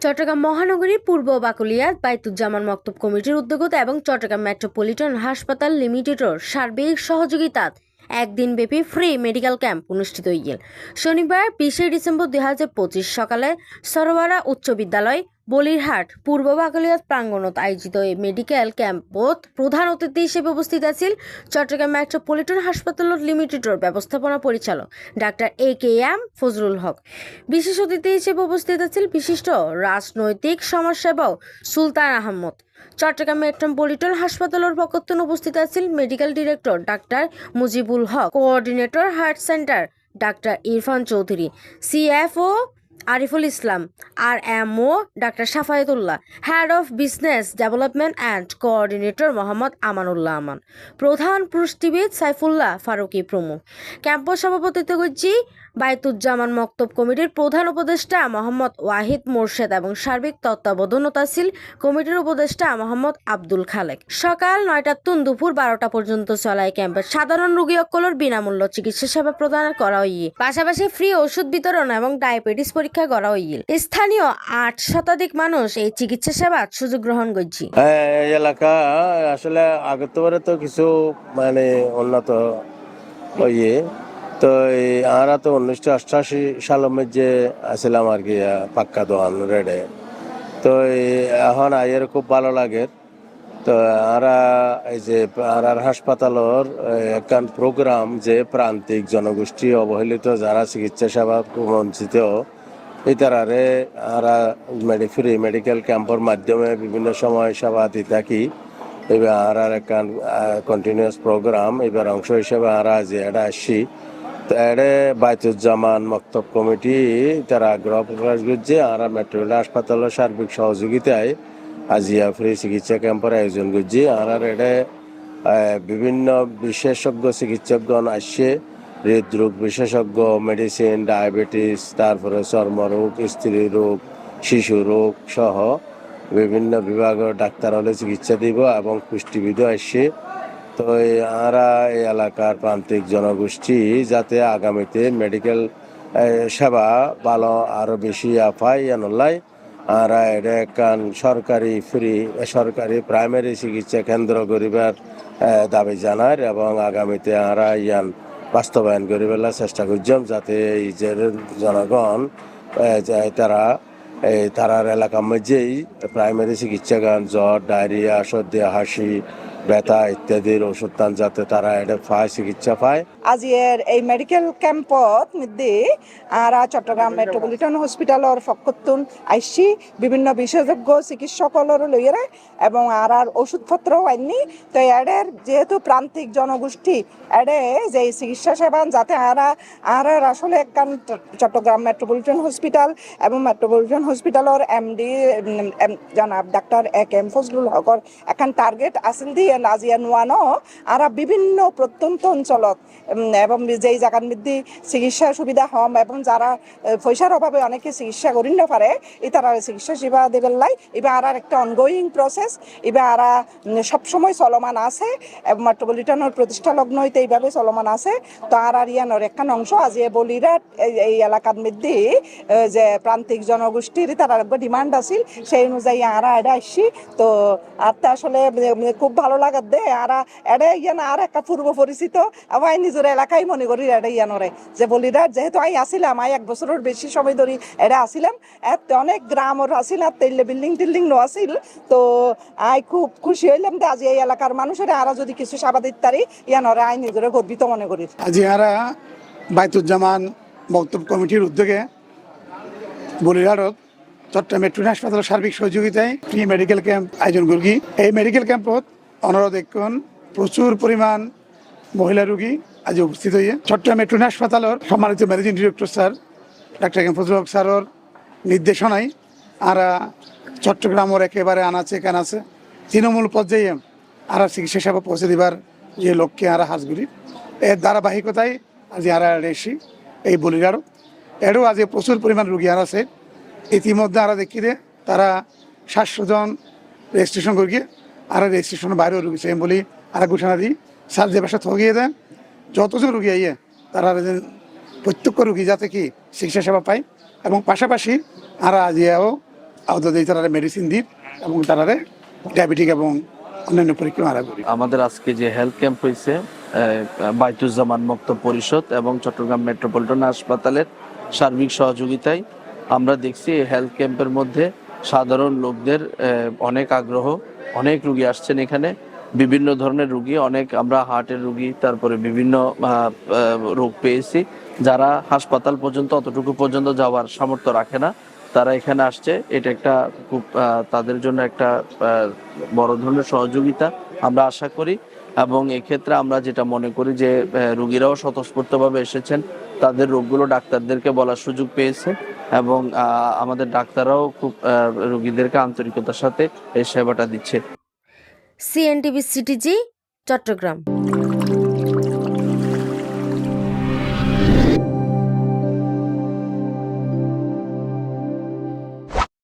চট্টগ্রাম মহানগরী পূর্ব বাকুলিয়া বাইতুজ্জামান মক্তব কমিটির উদ্যোগত এবং চট্টগ্রাম মেট্রোপলিটন হাসপাতাল লিমিটেডের সার্বিক সহযোগিতাত একদিন ব্যাপী ফ্রি মেডিকেল ক্যাম্প অনুষ্ঠিত হইল শনিবার বিশে ডিসেম্বর দুই হাজার পঁচিশ সকালে সরোয়ারা উচ্চ বিদ্যালয়, বলিরহাট, পূর্ব বাকুলিয়াত প্রাঙ্গণত আয়োজিত এই মেডিকেল ক্যাম্পত প্রধান অতিথি হিসেবে উপস্থিত আছিল চট্টগ্রাম মেট্রোপলিটন হাসপাতাল লিমিটেডর ব্যবস্থাপনা পরিচালক doctor A K M Fazlul Haque. বিশেষ অতিথি হিসেবে উপস্থিত আছেন বিশিষ্ট রাজনৈতিক সমাজসেবক সুলতান আহমদ। চট্টগ্রাম মেট্রোপলিটন হাসপাতালের পক্ষত্তন উপস্থিত আছেন medical director doctor Mujibul Haque, coordinator heart centre doctor Irfan Chowdhury, CFO Ariful Islam R M O doctor Safayetullah head of business development and coordinator Mohammad Amanullah Aman, প্রধান পুষ্টিবিদ সাইফুল্লাহ ফারুকি প্রমুখ। ক্যাম্পাস সভাপতিত্ব করছি বাইতুজ্জামান মক্তব কমিটির প্রধান উপদেষ্টা মোহাম্মদ ওয়াহিদ মোর্শেদ এবং সার্বিক তত্ত্বাবধানত আছিল কমিটির উপদেষ্টা মোহাম্মদ আব্দুল খালেক। সকাল নয়টা তুন দুপুর বারোটা পর্যন্ত চলায় ক্যাম্পে সাধারণ রোগী অকলর বিনামূল্য চিকিৎসা সেবা প্রদান করা হইয়ে পাশাপাশি ফ্রি ওষুধ বিতরণ এবং ডায়াবেটিস পরীক্ষা করা হইল স্থানীয় আট শতাধিক মানুষ এই চিকিৎসা সেবা সুযোগ গ্রহণ করছি। হ্যাঁ এলাকা আসলে তো তো কিছু মানে উন্নত ইয়ে। তো এই আমরা তো উনিশশো অষ্টাশি সালের যে আসলাম আর কি পাক্কা দোকান রেডে তো এখন আইয়ের খুব ভালো লাগে। তো আমরা এই যে আর হাসপাতালের একখান প্রোগ্রাম যে প্রান্তিক জনগোষ্ঠী অবহেলিত, যারা চিকিৎসা সেবা বঞ্চিত তারারে আমরা ফ্রি মেডিকেল ক্যাম্পের মাধ্যমে বিভিন্ন সময় সেবা দিয়ে থাকি। এবার আর একখান কন্টিনিউয়াস প্রোগ্রাম এবার অংশ হিসেবে আমরা যে এটা আসছি এডে বাইতুজ্জামান মক্তব কমিটি তারা আগ্রহ প্রকাশ করছে। আমরা মেট্রোপলিটন হাসপাতালের সার্বিক সহযোগিতায় আজিয়া ফ্রি চিকিৎসা ক্যাম্পের আয়োজন করছি। আর আর এডে বিভিন্ন বিশেষজ্ঞ চিকিৎসকগণ আসছে। হৃদরোগ বিশেষজ্ঞ, মেডিসিন, ডায়াবেটিস, তারপরে চর্মরোগ স্ত্রী রোগ শিশু রোগ সহ বিভিন্ন বিভাগের ডাক্তার হলে চিকিৎসা দিব এবং পুষ্টিবিদও আসছে। তো এই আমরা এই এলাকার প্রান্তিক জনগোষ্ঠী যাতে আগামীতে মেডিকেল সেবা ভালো আরও বেশি পায় এনলাই আর এটা একখান সরকারি ফ্রি সরকারি প্রাইমারি চিকিৎসা কেন্দ্র করিবার দাবি জানার এবং আগামীতে আমরা ইয়ান বাস্তবায়ন করিবার চেষ্টা করছিলাম যাতে এই যে জনগণ তারা এই তারার এলাকার মধ্যেই প্রাইমারি চিকিৎসা জ্বর ডায়রিয়া, সর্দি, হাসি ব্যথা ইত্যাদির ওষুধ টান যাতে তারা এটা পায়, চিকিৎসা পায়। আজিয়ের এই মেডিকেল ক্যাম্পত মধ্যে আরা চট্টগ্রাম মেট্রোপলিটন হসপিটালর ফকতুন আইসি বিভিন্ন বিশেষজ্ঞ চিকিৎসকলর লইয়েরে এবং আর আর ওষুধপত্র আইনি তো এডের যেহেতু প্রান্তিক জনগোষ্ঠী, এডে যে চিকিৎসা সেবা যাতে আরা আর আসলে একখান চট্টগ্রাম মেট্রোপলিটন হসপিটাল এবং মেট্রোপলিটন হসপিটালর এমডি জনাব ডাক্তার এ এম ফজলুল হকর এখন টার্গেট আছিল দিয়ে আজিয়া নোয়ানো আরা বিভিন্ন প্রত্যন্ত অঞ্চলত এবং যেই জায়গার মধ্যে চিকিৎসা সুবিধা হম এবং যারা পয়সার অভাবে অনেকে চিকিৎসা করি না পারে তারা চিকিৎসা সেবা দেবেন লাই এবার আর একটা অনগোয়িং প্রসেস এবার আরা সবসময় চলমান আছে এবং মেট্রোপলিটনের প্রতিষ্ঠা লগ্ন হইতে এইভাবে চলমান আছে তো আর আর ইয়ানোর একখান অংশ আজি বলিরাট এই- এলাকার মধ্যে যে প্রান্তিক জনগোষ্ঠীর তারা ডিমান্ড আছিল সেই অনুযায়ী আরা এটা আসছি তো আর আসলে খুব ভালো লাগার দে, আর ইয়ান আর একটা পূর্ব পরিচিত আমার নিজের এলাকায় মনে করি এটা ইয়ানরে। যে বলিরা যেহেতু আই আসিলাম, আই এক বছরের বেশি সময় ধরে এটা আসিলাম। এত অনেক গ্রাম ওর আসিল, আর তেলে বিল্ডিং টিল্ডিং নো আসিল। তো আই খুব খুশি হইলাম যে আজ এই এলাকার মানুষের আরা যদি কিছু সেবা দিতে পারি, ইয়ানরে আই নিজের গর্বিত মনে করি। আজি আমরা বাইতুজ্জামান বক্তব্য কমিটির উদ্যোগে বলিরাড়ত চট্টগ্রাম মেট্রো হাসপাতালের সার্বিক সহযোগিতায় ফ্রি মেডিকেল ক্যাম্প আয়োজন করি এই মেডিকেল ক্যাম্পত অনুরোধ এখন, প্রচুর পরিমাণ মহিলা রোগী আজ উপস্থিত হয়ে চট্টগ্রাম মেট্রো হাসপাতালের সম্মানিত ম্যানেজিং ডিরেক্টর স্যার, ডাক্তার এম ফজল স্যারের নির্দেশনায় আরা চট্টগ্রামের একেবারে আনাচে কানাচে তৃণমূল পর্যায়ে আরা চিকিৎসা সেবা পৌঁছে দিবার যে লক্ষ্যে আরা হাজগুড়ি এর ধারাবাহিকতায় আজ আরা এসি এই বলিরারও এরও আজ প্রচুর পরিমাণ রুগী আর আছে। ইতিমধ্যে আরা দেখি তারা সাতশো জন রেজিস্ট্রেশন করি আর রেজিস্ট্রেশনের বাইরেও রুগী চাই বলি, আর ঘোষণা দিই স্যার যে বাসা থগিয়ে দেন যতজন রুগী আইয়ে, তারা প্রত্যক্ষ রুগী যাতে কি চিকিৎসা সেবা পায়, এবং পাশাপাশি আর আজিয়াও আহত দিয়ে তারা মেডিসিন দিই এবং তারারে ডায়াবেটিক এবং অন্যান্য পরীক্ষা মারা করি। আমাদের আজকে যে হেলথ ক্যাম্প হয়েছে বাইতুজ্জামান মুক্ত পরিষদ এবং চট্টগ্রাম মেট্রোপলিটন হাসপাতালের সার্বিক সহযোগিতায় আমরা দেখছি এই হেলথ ক্যাম্পের মধ্যে সাধারণ লোকদের অনেক আগ্রহ অনেক রুগী আসছেন এখানে। বিভিন্ন ধরনের রুগী, অনেক আমরা হার্টের রুগী, তারপরে বিভিন্ন রোগ পেয়েছি। যারা হাসপাতাল পর্যন্ত, অতটুকু পর্যন্ত যাওয়ার সামর্থ্য রাখে না, তারা এখানে আসছে। এটা একটা খুব তাদের জন্য একটা বড় ধরনের সহযোগিতা আমরা আশা করি। এবং এক্ষেত্রে আমরা যেটা মনে করি যে রুগীরাও স্বতঃস্ফূর্তভাবে এসেছেন। তাদের রোগগুলো ডাক্তারদেরকে বলার সুযোগ পেয়েছে। এবং আমাদের ডাক্তাররাও খুব রোগীদেরকে আন্তরিকতার সাথে এই সেবাটা দিচ্ছে। CNTV CTG Chittagong.